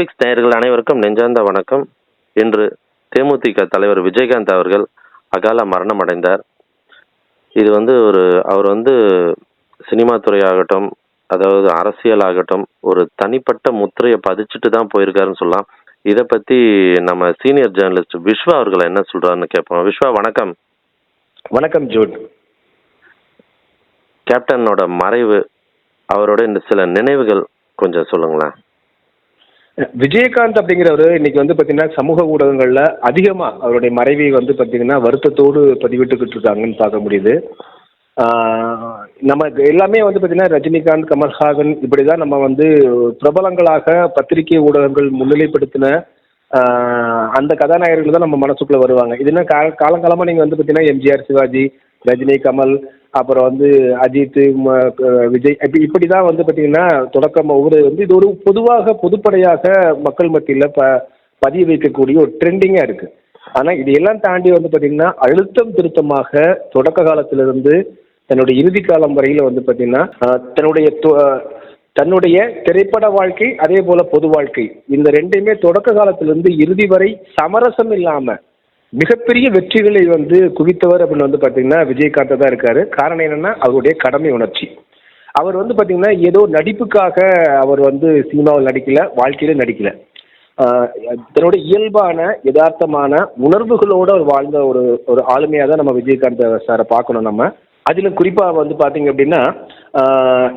கிளிபிக்ஸ் நேயர்கள் அனைவருக்கும் நெஞ்சார்ந்த வணக்கம். இன்று தேமுதிக தலைவர் விஜயகாந்த் அவர்கள் அகால மரணம் அடைந்தார். இது வந்து ஒரு அவர் வந்து சினிமா துறையாகட்டும் அதாவது அரசியல் ஆகட்டும் ஒரு தனிப்பட்ட முத்திரையை பதிச்சுட்டு தான் போயிருக்காருன்னு சொல்லலாம். இதை பத்தி நம்ம சீனியர் ஜேர்னலிஸ்ட் விஸ்வா அவர்கள் என்ன சொல்றாருன்னு கேட்போம். விஸ்வா வணக்கம். வணக்கம் ஜூட் கேப்டனோட மறைவு அவரோட இந்த சில நினைவுகள் கொஞ்சம் சொல்லுங்களேன். விஜயகாந்த் அப்படிங்கிறவர் இன்னைக்கு வந்து பார்த்தீங்கன்னா சமூக ஊடகங்களில் அதிகமாக அவருடைய மறைவை வந்து பார்த்தீங்கன்னா வருத்தத்தோடு பதிவிட்டுக்கிட்டு இருக்காங்கன்னு பார்க்க முடியுது. நம்ம எல்லாமே வந்து பார்த்தீங்கன்னா ரஜினிகாந்த் கமல்ஹாசன் இப்படி தான் நம்ம வந்து பிரபலங்களாக பத்திரிகை ஊடகங்கள் முன்னிலைப்படுத்தின அந்த கதாநாயகர்கள் தான் நம்ம மனசுக்குள்ளே வருவாங்க. இதுனா கா கால காலங்காலமாக நீங்கள் வந்து பார்த்தீங்கன்னா எம்ஜிஆர் சிவாஜி ரஜினி கமல் அப்புறம் வந்து அஜித் ம- விஜய் இப்படி இப்படி தான் வந்து பார்த்தீங்கன்னா தொடக்கம் ஒவ்வொரு வந்து இது ஒரு பொதுவாக பொதுப்படையாக மக்கள் மத்தியில் ப பதிய வைக்கக்கூடிய ஒரு ட்ரெண்டிங்காக இருக்குது ஆனால் இது எல்லாம் தாண்டி வந்து பார்த்தீங்கன்னா அழுத்தம் திருத்தமாக தொடக்க காலத்திலிருந்து தன்னுடைய இறுதி காலம் வரையில் வந்து பார்த்தீங்கன்னா தன்னுடைய தொ- தன்னுடைய திரைப்பட வாழ்க்கை அதே போல பொது வாழ்க்கை இந்த ரெண்டையுமே தொடக்க காலத்திலிருந்து இறுதி வரை சமரசம் இல்லாமல் மிகப்பெரிய வெற்றிகளை வந்து குவித்தவர் அப்படின்னு வந்து பார்த்தீங்கன்னா விஜயகாந்த் தான் இருக்காரு. காரணம் என்னன்னா அவருடைய கடமை உணர்ச்சி. அவர் வந்து பார்த்தீங்கன்னா ஏதோ நடிப்புக்காக அவர் வந்து சினிமாவில் நடிக்கல வாழ்க்கையில நடிக்கல. தன்னோட தன்னுடைய இயல்பான யதார்த்தமான உணர்வுகளோடு அவர் வாழ்ந்த ஒரு ஒரு ஆளுமையாக தான் நம்ம விஜயகாந்த் சாரை பார்க்கணும் நம்ம. அதிலும் குறிப்பாக வந்து பார்த்தீங்க அப்படின்னா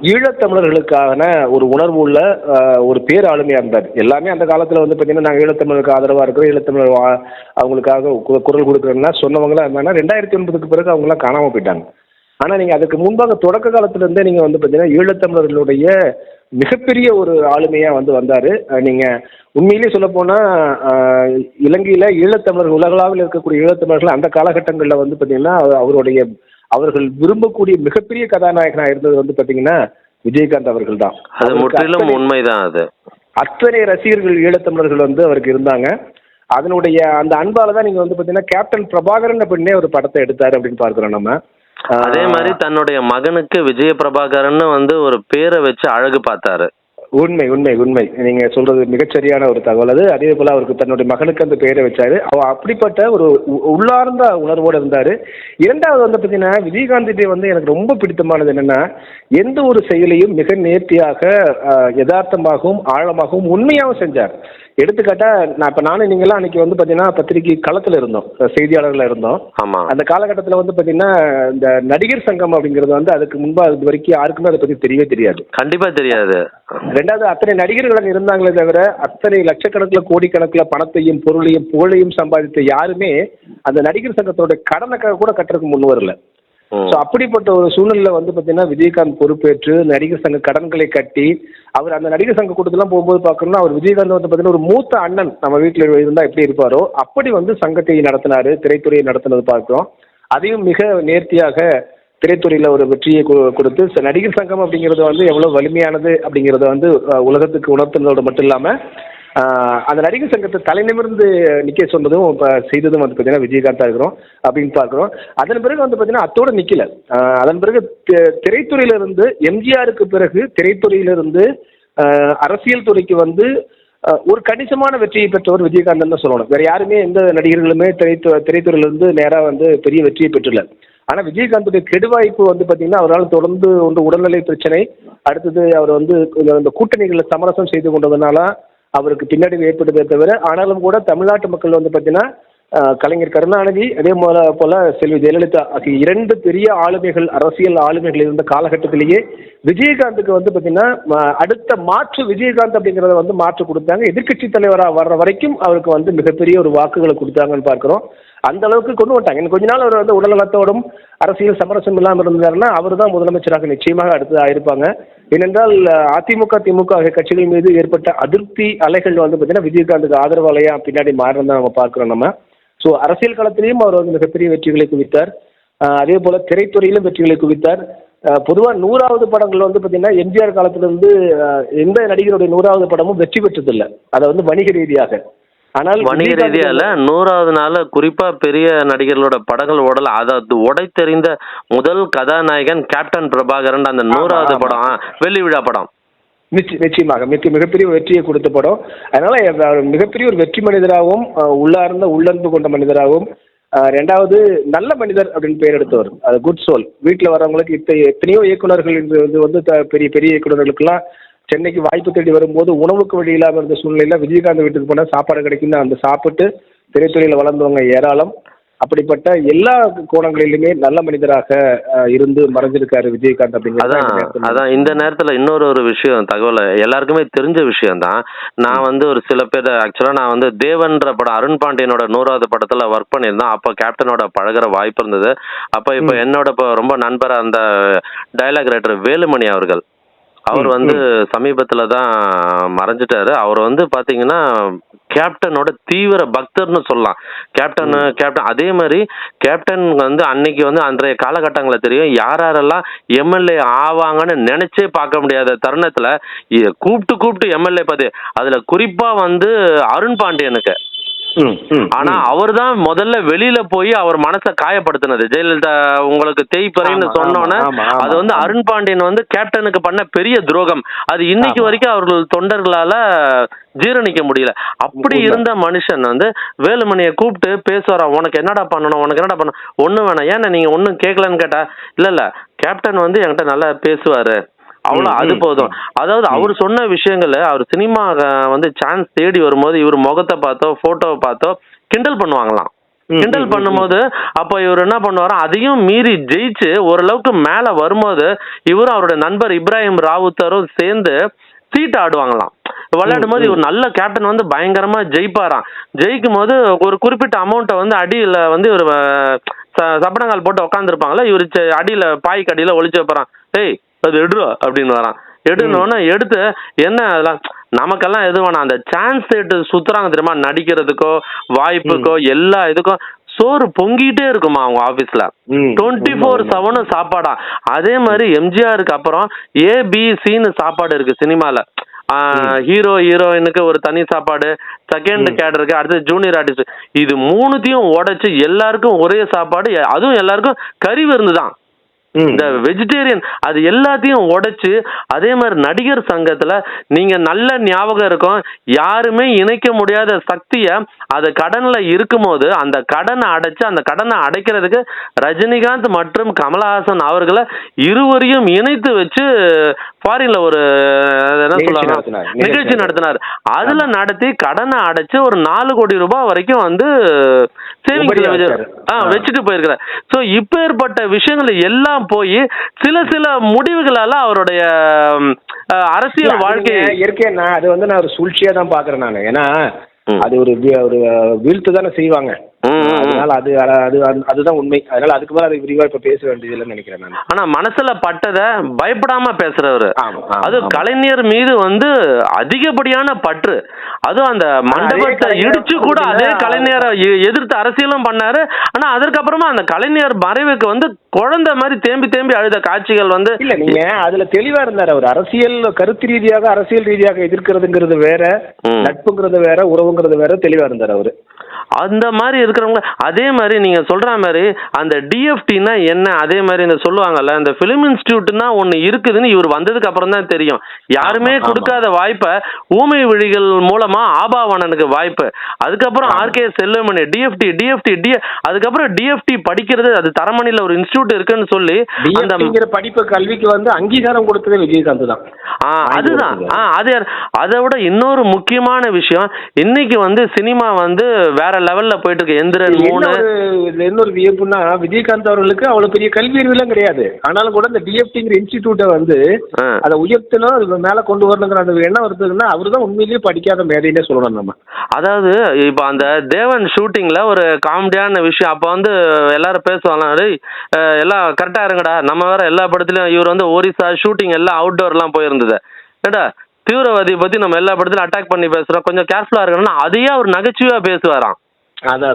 ஈழத்தமிழர்களுக்கான ஒரு உணர்வு உள்ள ஒரு பேர் ஆளுமையாக இருந்தார். எல்லாமே அந்த காலத்தில் வந்து பார்த்தீங்கன்னா நாங்கள் ஈழத்தமிழருக்கு ஆதரவாக இருக்கிறோம். ஈழத்தமிழர் வா- அவங்களுக்காக கு- குரல் கொடுக்குறோம்னா சொன்னவங்களாம் இருந்தாங்கன்னா ரெண்டாயிரத்தி ஒன்பதுக்கு பிறகு அவங்களாம் காணாமல் போயிட்டாங்க. ஆனால் நீங்கள் அதுக்கு முன்பாக தொடக்க காலத்துலேருந்தே நீங்கள் வந்து பார்த்தீங்கன்னா ஈழத்தமிழர்களுடைய மிகப்பெரிய ஒரு ஆளுமையாக வந்து வந்தார். நீங்கள் உண்மையிலேயே சொல்லப்போனால் இலங்கையில் ஈழத்தமிழர்கள் உலகளாவில் இருக்கக்கூடிய ஈழத்தமிழர்கள் அந்த காலகட்டங்களில் வந்து பார்த்தீங்கன்னா அவருடைய அவர்கள் விரும்பக்கூடிய மிகப்பெரிய கதாநாயகனாக இருந்தது வந்து பார்த்தீங்கன்னா விஜயகாந்த் அவர்கள் தான் அது முற்றிலும் உண்மைதான் அது. அத்தனை ரசிகர்கள் ஈழத்தமிழர்கள் வந்து அவருக்கு இருந்தாங்க. அதனுடைய அந்த அன்பால தான் நீங்க வந்து பாத்தீங்கன்னா கேப்டன் பிரபாகரன் அப்படின்னே ஒரு படத்தை எடுத்தாரு அப்படின்னு பார்க்கிறோம் நம்ம. அதே மாதிரி தன்னுடைய மகனுக்கு விஜய பிரபாகரன் வந்து ஒரு பேரை வச்சு அழகு பார்த்தாரு. உண்மை உண்மை உண்மை. நீங்க சொல்றது மிகச்சரியான ஒரு தகவல். அது அதே போல அவருக்கு தன்னுடைய மகனுக்கு அந்த பெயரை வச்சாரு. அவர் அப்படிப்பட்ட ஒரு உ- உள்ளார்ந்த உணர்வோடு இருந்தாரு. இரண்டாவது வந்து பார்த்தீங்கன்னா விஜயகாந்திட்டே வந்து எனக்கு ரொம்ப பிடித்தமானது என்னன்னா எந்த ஒரு செயலையும் மிக நேர்த்தியாக யதார்த்தமாகவும் ஆழமாகவும் உண்மையாகவும் செஞ்சார். எடுத்துக்காட்டா நான் இப்ப நானும் நீங்களாம் அன்னைக்கு வந்து பாத்தீங்கன்னா பத்திரிகை களத்துல இருந்தோம். செய்தியாளர்களா இருந்தோம். ஆமா. அந்த காலகட்டத்தில் வந்து பார்த்தீங்கன்னா இந்த நடிகர் சங்கம் அப்படிங்கிறது வந்து அதுக்கு முன்பாக இது வரைக்கும் யாருக்குமே அதை பற்றி தெரியவே தெரியாது. கண்டிப்பா தெரியாது. ரெண்டாவது அத்தனை நடிகர்கள் அங்கே இருந்தாங்களே தவிர அத்தனை லட்சக்கணக்கில் கோடிக்கணக்கில் பணத்தையும் பொருளையும் புகழையும் சம்பாதித்த யாருமே அந்த நடிகர் சங்கத்தோட கடனை கூட கட்டுறதுக்கு முன் வரல. ஸோ அப்படிப்பட்ட ஒரு சூழ்நிலை வந்து பார்த்தீங்கன்னா விஜயகாந்த் பொறுப்பேற்று நடிகர் சங்க கடன்களை கட்டி அவர் அந்த நடிகர் சங்க கூட்டத்தெல்லாம் போகும்போது பார்க்கணும்னா அவர் விஜயகாந்த் வந்து பார்த்தீங்கன்னா ஒரு மூத்த அண்ணன் நம்ம வீட்டில் இருந்தால் எப்படி இருப்பாரோ அப்படி வந்து சங்கத்தை நடத்தினாரு திரைத்துறையை நடத்தினது பார்க்கிறோம் அதையும் மிக நேர்த்தியாக திரைத்துறையில் ஒரு வெற்றியை கொடுத்து நடிகர் சங்கம் அப்படிங்கிறது வந்து எவ்வளோ வலிமையானது அப்படிங்கிறத வந்து உலகத்துக்கு உணர்த்தினதோடு மட்டும் இல்லாமல் அந்த நடிகர் சங்கத்தை தலைநிமிர்ந்து நிற்க சொன்னதும் இப்போ செய்ததும் வந்து பார்த்தீங்கன்னா விஜயகாந்தா இருக்கிறோம் அப்படின்னு பார்க்குறோம். அதன் பிறகு வந்து பார்த்தீங்கன்னா அத்தோட நிற்கல அதன் பிறகு தி- திரைத்துறையிலிருந்து எம்ஜிஆருக்கு பிறகு திரைத்துறையிலிருந்து அரசியல் துறைக்கு வந்து ஒரு கணிசமான வெற்றியை பெற்றவர் விஜயகாந்தன் தான் சொல்லணும். வேற யாருமே எந்த நடிகர்களுமே திரைத்து திரைத்துறையிலிருந்து நேராக வந்து பெரிய வெற்றியை பெற்றுள்ள ஆனால் விஜயகாந்துடைய கெடுவாய்ப்பு வந்து பார்த்தீங்கன்னா அவரால் தொடர்ந்து ஒன்று உடல்நிலை பிரச்சனை அடுத்தது அவர் வந்து இந்த கூட்டணிகளை சமரசம் செய்து கொண்டதுனால அவருக்கு பின்னடைவு ஏற்படுதே தவிர ஆனாலும் கூட தமிழ்நாட்டு மக்கள் வந்து பார்த்தீங்கன்னா கலைஞர் கருணாநிதி அதே போல போல செல்வி ஜெயலலிதா ஆகிய இரண்டு பெரிய ஆளுமைகள் அரசியல் ஆளுமைகள் இருந்த காலகட்டத்திலேயே விஜயகாந்துக்கு வந்து பார்த்தீங்கன்னா அடுத்த மாற்று விஜயகாந்த் அப்படிங்கிறத வந்து மாற்று கொடுத்தாங்க. எதிர்க்கட்சி தலைவராக வர்ற வரைக்கும் அவருக்கு வந்து மிகப்பெரிய ஒரு வாக்குகளை கொடுத்தாங்கன்னு பார்க்குறோம். அந்த அளவுக்கு கொண்டு வந்துட்டாங்க. இன்னும் கொஞ்ச நாள் அவர் வந்து உடல்நலத்தோடும் அரசியல் சமரசம் இல்லாமல் இருந்தாருன்னா அவர் தான் முதலமைச்சராக நிச்சயமாக அடுத்து ஆயிருப்பாங்க. ஏனென்றால் அதிமுக திமுக ஆகிய கட்சிகள் மீது ஏற்பட்ட அதிருப்தி அலைகள் வந்து பார்த்தீங்கன்னா விஜயகாந்துக்கு ஆதரவு அலையா பின்னாடி மாறினதான் நம்ம பார்க்குறோம் நம்ம. ஸோ அரசியல் களத்திலையும் அவர் வந்து மிகப்பெரிய வெற்றிகளை குவித்தார். அதே போல திரைத்துறையிலும் வெற்றிகளை குவித்தார். பொதுவாக நூறாவது படங்கள் வந்து பார்த்தீங்கன்னா எம்ஜிஆர் காலத்திலிருந்து எந்த நடிகருடைய நூறாவது படமும் வெற்றி பெற்றதில்லை. அதை வந்து வணிக ரீதியாக. ஆனால் வணிக ரீதியால நூறாவது நாள் குறிப்பா பெரிய நடிகர்களோட படங்கள் ஓடல. அதாவது உடைத்தெறிந்த முதல் கதாநாயகன் கேப்டன் பிரபாகரன் அந்த நூறாவது. படம் வெள்ளி விழா படம். நிச்சய நிச்சயமாக மிக மிகப்பெரிய வெற்றியை கொடுத்த படம். அதனால மிகப்பெரிய ஒரு வெற்றி மனிதராகவும் உள்ளார்ந்த உள்ளன்பு கொண்ட மனிதராகவும் ரெண்டாவது நல்ல மனிதர் அப்படின்னு பெயர் எடுத்தவர். அது குட் சோல். வீட்டில் வரவங்களுக்கு இத்த எத்தனையோ இயக்குனர்கள் இது வந்து பெரிய பெரிய இயக்குனர்களுக்கெல்லாம் சென்னைக்கு வாய்ப்பு தேடி வரும்போது உணவுக்கு வழி இல்லாமல் இருந்த சூழ்நிலையில் விஜயகாந்த் வீட்டுக்கு போனால் சாப்பாடு கிடைக்குன்னு அந்த சாப்பிட்டு திரைத்துறையில் வளர்ந்தவங்க ஏராளம். அப்படிப்பட்ட எல்லா கோணங்களிலுமே நல்ல மனிதராக இருந்து மறைஞ்சிருக்காரு விஜயகாந்த் அப்படிங்கிறது அதான் அதான். இந்த நேரத்துல இன்னொரு ஒரு விஷயம் தகவல் எல்லாருக்குமே தெரிஞ்ச விஷயம் தான் நான் வந்து ஒரு சில பேர் ஆக்சுவலா நான் வந்து தேவன்ற படம் அருண் பாண்டியனோட நூறாவது படத்துல ஒர்க் பண்ணியிருந்தேன். அப்போ கேப்டனோட பழகுற வாய்ப்பு இருந்தது. அப்போ இப்போ என்னோட இப்போ ரொம்ப நண்பர் அந்த டயலாக் ரைட்டர் வேலுமணி அவர்கள். அவர் வந்து சமீபத்துல தான் மறைஞ்சிட்டாரு. அவர் வந்து பாத்தீங்கன்னா கேப்டனோட தீவிர பக்தர்னு சொல்லலாம். கேப்டன் கேப்டன் அதே மாதிரி கேப்டன் வந்து அன்னைக்கு வந்து அன்றைய காலகட்டங்களில் தெரியும். யார் யாரெல்லாம் எம்எல்ஏ ஆவாங்கன்னு நினைச்சே பார்க்க முடியாத தருணத்துல கூப்பிட்டு கூப்பிட்டு எம்எல்ஏ பார்த்து அதுல குறிப்பா வந்து அருண் பாண்டியனுக்கு. ஆனா ம். அவர் தான் முதல்ல வெளியில போய் அவர் மனசை காயப்படுத்தினது ஜெயலலிதா உங்களுக்கு தேய்ப்பறைன்னு சொன்னோன்னே அது வந்து. அருண் பாண்டியன் வந்து கேப்டனுக்கு பண்ண பெரிய துரோகம் அது இன்னைக்கு. வரைக்கும் அவர்கள் தொண்டர்களால ஜீரணிக்க முடியல அப்படி. இருந்த மனுஷன் வந்து வேலுமணியை கூப்பிட்டு பேசுவாராம் உனக்கு என்னடா பண்ணணும் உனக்கு என்னடா பண்ணணும் ஒண்ணு வேணாம் ஏன்னா நீங்க ஒண்ணும் கேட்கலன்னு கேட்டா இல்ல இல்ல கேப்டன் வந்து என்கிட்ட நல்லா பேசுவாரு அவ்வளோ அது போதும். அதாவது அவர் சொன்ன விஷயங்களை அவர் சினிமா வந்து சான்ஸ் தேடி வரும்போது இவர் முகத்தை பார்த்தோ போட்டோவை பார்த்தோ கிண்டல் பண்ணுவாங்களாம். கிண்டல் பண்ணும்போது அப்போ இவர் என்ன பண்ணுவாராம் அதையும் மீறி ஜெயிச்சு ஓரளவுக்கு மேல வரும்போது இவரும் அவருடைய நண்பர் இப்ராஹிம் ராவுத்தரும் சேர்ந்து சீட் ஆடுவாங்களாம். விளையாடும் போது இவர் நல்ல கேப்டன் வந்து பயங்கரமா ஜெயிப்பாராம். ஜெயிக்கும் போது ஒரு குறிப்பிட்ட அமௌண்ட்டை வந்து அடியில வந்து இவர் சப்பனங்கால் போட்டு உட்காந்துருப்பாங்களா இவர் அடியில பாய்க்கு அடியில ஒளிச்சு வைப்பாராம். ஏய் அது எடுறா அப்படின்னு வரான். எடுனோன்னு எடுத்து என்ன அதெல்லாம் நமக்கெல்லாம் எது வேணாம். அந்த சான்ஸ் தேட்டு சுத்துறாங்க தெரியுமா? நடிக்கிறதுக்கோ வாய்ப்புக்கோ எல்லா இதுக்கும் சோறு பொங்கிட்டே இருக்குமா அவங்க ஆபீஸ்ல டுவெண்ட்டி ஃபோர். செவனும் சாப்பாடா? அதே மாதிரி எம்ஜிஆருக்கு அப்புறம் ஏபிசின்னு சாப்பாடு இருக்கு சினிமால. ஹீரோ ஹீரோயினுக்கு ஒரு தனி சாப்பாடு செகண்ட் கேடருக்கு அடுத்து ஜூனியர் ஆர்டிஸ்ட் இது மூணுத்தையும் உடைச்சு எல்லாருக்கும் ஒரே சாப்பாடு அதுவும் எல்லாருக்கும் கறி விருந்து தான். இந்த வெஜிடேரியன் அது எல்லாத்தையும் உடைச்சு அதே மாதிரி நடிகர் சங்கத்துல நீங்க நல்ல ஞாபகம் இருக்கும். யாருமே இணைக்க முடியாத சக்திய அது கடன்ல இருக்கும்போது அந்த கடனை அடைச்சு அந்த கடனை அடைக்கிறதுக்கு ரஜினிகாந்த் மற்றும் கமலஹாசன் அவர்களை இருவரையும் இணைத்து வச்சு ஃபாரின்ல ஒரு என்ன சொல்லுவாங்க. நிகழ்ச்சி நடத்தினார். அதுல நடத்தி கடனை அடைச்சு ஒரு நாலு கோடி ரூபாய் வரைக்கும் வந்து சேவிங்ஸ்ல. வச்சுட்டு போயிருக்கிறார். ஸோ இப்பேற்பட்ட விஷயங்கள் எல்லாம் போய் சில சில முடிவுகளால அவருடைய அரசியல் வாழ்க்கை நான் அது வந்து நான் ஒரு சூழ்ச்சியா தான் பாக்குறேன் நான் ஏன்னா. அது ஒரு ஒரு வீழ்த்து தானே செய்வாங்க. அதனால அது அது அது- அதுதான் உண்மை. அதனால அதுக்கு மேல அது விரிவா இப்ப பேச வேண்டியதில்லைன்னு நினைக்கிறேன் நான். ஆனா மனசுல பட்டத பயப்படாம பேசுறவரு. ஆமா, ஆமா, அது. கலைஞர் மீது வந்து அதிகப்படியான பற்று. அதுவும் அந்த மண்டபத்தை கலைஞர் இடிச்சு கூட அதே கலைஞரை எ- எதிர்த்து அரசியலும் பண்ணாரு. ஆனா அதற்கப்புறமா அந்த கலைஞர் மறைவுக்கு வந்து குழந்தை மாதிரி தேம்பி தேம்பி அழுத காட்சிகள் வந்து இல்ல நீங்க அதுல தெளிவா இருந்தார் அவர். அரசியல் கருத்து ரீதியாக அரசியல் ரீதியாக எதிர்க்கிறதுங்கிறது வேற ம். நட்புங்கிறது வேற உறவுங்கிறது வேற தெளிவா இருந்தார் அவரு. அந்த மாதிரி இருக்கிறவங்க அதே மாதிரி நீங்க சொல்ற மாதிரி அந்த டிஎஃப்டினா என்ன அதே மாதிரி இந்த சொல்லுவாங்கல்ல இந்த பிலிம் இன்ஸ்டியூட்னா ஒன்னு இருக்குதுன்னு இவர் வந்ததுக்கு அப்புறம் தான் தெரியும். யாருமே. கொடுக்காத வாய்ப்பை ஊமை விழிகள் மூலமா ஆபாவணனுக்கு வாய்ப்பு. அதுக்கப்புறம் RK Selvamani DFT DFT D அதுக்கப்புறம் டிஎஃப்டி படிக்கிறது அது தரமணில ஒரு இன்ஸ்டியூட் இருக்குன்னு சொல்லி அந்த படிப்பு கல்விக்கு வந்து அங்கீகாரம் கொடுத்ததே விஜயகாந்த் தான். ஆ அதுதான். ஆ அது அதை விட இன்னொரு முக்கியமான விஷயம் இன்னைக்கு வந்து சினிமா வந்து வேற லெவல்ல போயிட்டு இருக்கு எந்திரன் என்ன மூணு. என்ன ஒரு வியப்புன்னா விஜயகாந்த் அவர்களுக்கு அவ்வளவு பெரிய கல்வி அறிவுலாம் கிடையாது. ஆனாலும் கூட இந்த டிஎஃப்டிங்கிற இன்ஸ்டிடியூட்டை வந்து. அதை உயர்த்தணும் அது மேல கொண்டு வரணுங்கிற அந்த எண்ணம் வருதுன்னா அவரு தான் உண்மையிலேயே படிக்காத மேதைன்னே சொல்லணும் நம்ம. அதாவது இப்போ அந்த தேவன் ஷூட்டிங்ல ஒரு காமெடியான விஷயம். அப்போ வந்து எல்லாரும் பேசுவாங்க எல்லாம் கரெக்டா இருங்கடா. நம்ம வேற எல்லா படத்துலயும் இவர் வந்து ஒரிசா ஷூட்டிங் எல்லாம் அவுட்டோர்லாம் போயிருந்தது. ஏடா தீவிரவாதியை பத்தி நம்ம எல்லா படத்துலயும் அட்டாக் பண்ணி பேசுறோம். கொஞ்சம் கேர்ஃபுல்லா இருக்கணும்னா அதையே அவர் நகைச்சுவையா பேசுவாராம். அதை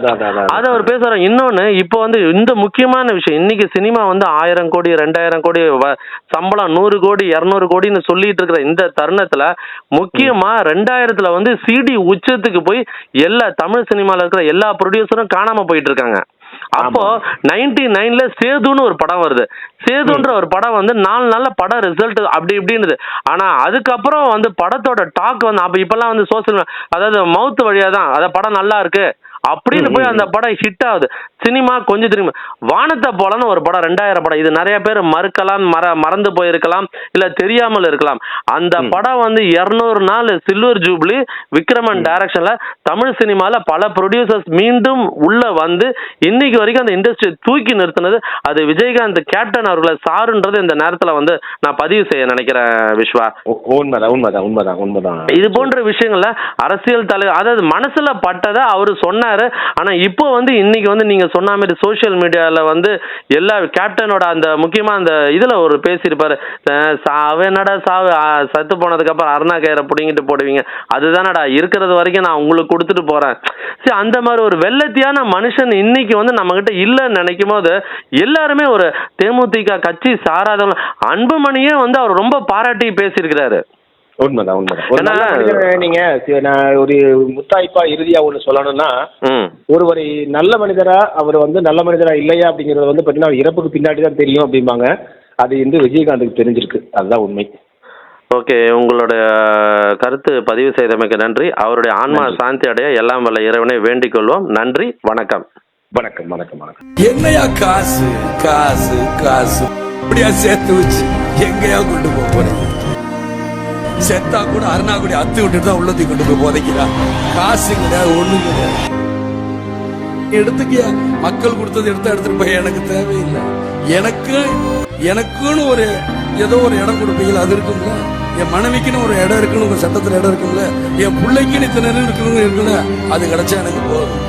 அவர் பேசுறாரு இன்னொன்னு இப்போ வந்து இந்த முக்கியமான விஷயம் இன்னைக்கு சினிமா வந்து ஆயிரம் கோடி ரெண்டாயிரம் கோடி சம்பளம் நூறு கோடி இரநூறு கோடின்னு சொல்லிட்டு இருக்கிற இந்த தருணத்துல முக்கியமா ரெண்டாயிரத்துல வந்து சிடி உச்சத்துக்கு போய் எல்லா தமிழ் சினிமால இருக்கிற எல்லா ப்ரொடியூசரும் காணாம போயிட்டு இருக்காங்க. அப்போ நைன்டி நைன்ல சேதுன்னு ஒரு படம் வருது. சேதுன்ற ஒரு படம் வந்து நாலு நாள்ல படம் ரிசல்ட் அப்படி இப்படின்னுது. ஆனா அதுக்கப்புறம் வந்து படத்தோட டாக் வந்து அப்ப இப்பெல்லாம் வந்து சோசியல் அதாவது மவுத் வழியா தான் அத படம் நல்லா இருக்கு. அப்படின்னு போய் அந்த படம் ஹிட் ஆகுது. சினிமா கொஞ்சம் திரும்ப வானத்தை போலன்னு ஒரு படம் ரெண்டாயிரம் படம். இது நிறைய பேர் மறுக்கலாம் மற மறந்து போயிருக்கலாம் இல்ல தெரியாமல் இருக்கலாம். அந்த படம் வந்து இருநூறு நாள் சில்வர் ஜூப்ளி விக்ரமன் டைரக்ஷன்ல தமிழ் சினிமால பல ப்ரொடியூசர்ஸ் மீண்டும் உள்ள வந்து இன்னைக்கு வரைக்கும் அந்த இண்டஸ்ட்ரி தூக்கி நிறுத்தினது. அது விஜயகாந்த் கேப்டன் அவர்களை சாருன்றது இந்த நேரத்துல வந்து நான் பதிவு செய்ய நினைக்கிறேன் விஸ்வா. உண்மைதான் உண்மைதான் உண்மைதான் உண்மைதான். இது போன்ற விஷயங்கள்ல அரசியல் தலைவர் அதாவது மனசுல பட்டதை அவரு சொன்னாரு. ஆனா இப்போ வந்து இன்னைக்கு வந்து நீங்க சொன்ன மாதிரி சோஷியல் மீடியால வந்து எல்லா கேப்டனோட அந்த முக்கியமா அந்த இதுல ஒரு பேசியிருப்பாரு. அஹ் என்னடா சாவு சத்து போனதுக்கப்புறம் போனதுக்கு அப்புறம் அருணா கயிறை பிடிங்கிட்டு போடுவீங்க. அதுதானடா இருக்கிறது வரைக்கும் நான் உங்களுக்கு கொடுத்துட்டு போறேன். சரி அந்த மாதிரி ஒரு வெள்ளத்தியான மனுஷன் இன்னைக்கு வந்து நம்ம கிட்ட இல்லைன்னு நினைக்கும் போது எல்லாருமே ஒரு தேமுதிக கட்சி சாராதவங்க அன்புமணியே வந்து அவர் ரொம்ப பாராட்டி பேசியிருக்கிறாரு. உண்மைதான் உண்மைதான். நீங்க நான் ஒரு முத்தாய்ப்பா இறுதியா ஒண்ணு சொல்லணும்னா ம். ஒருவர் நல்ல மனிதரா அவர் வந்து நல்ல மனிதரா இல்லையா அப்படிங்கறது வந்து பாத்தீங்கன்னா இறப்புக்கு பின்னாடி தான் தெரியும் அப்படிம்பாங்க. அது வந்து விஜயகாந்துக்கு தெரிஞ்சிருக்கு. அதுதான் உண்மை. ஓகே உங்களோட கருத்து பதிவு செய்தமைக்கு நன்றி. அவருடைய ஆன்மா சாந்தி அடைய எல்லாம் வல்ல இறைவனை வேண்டிக் கொள்வோம். நன்றி வணக்கம். வணக்கம் வணக்கம் வணக்கம். என்னையா காசு காசு காசு? இப்படியா சேர்த்து வச்சு எங்கயா கொண்டு போறீங்க செத்தா கூட அருணாக்குடி அத்து விட்டுட்டு தான் உள்ளத்தை கொண்டு போய் போதைக்கிறா காசு கிடையாது ஒண்ணும் கிடையாது எடுத்துக்கியா? மக்கள் கொடுத்தது எடுத்து எடுத்துட்டு போய் எனக்கு தேவையில்லை. எனக்கு எனக்குன்னு ஒரு ஏதோ ஒரு இடம் கொடுப்பீங்களா? அது இருக்குங்களா என் மனைவிக்குன்னு ஒரு இடம் இருக்குன்னு உங்க சட்டத்துல இடம் இருக்குங்களா என் பிள்ளைக்குன்னு இத்தனை இடம் இருக்குன்னு இருக்குல்ல. அது கிடைச்சா எனக்கு போதும்.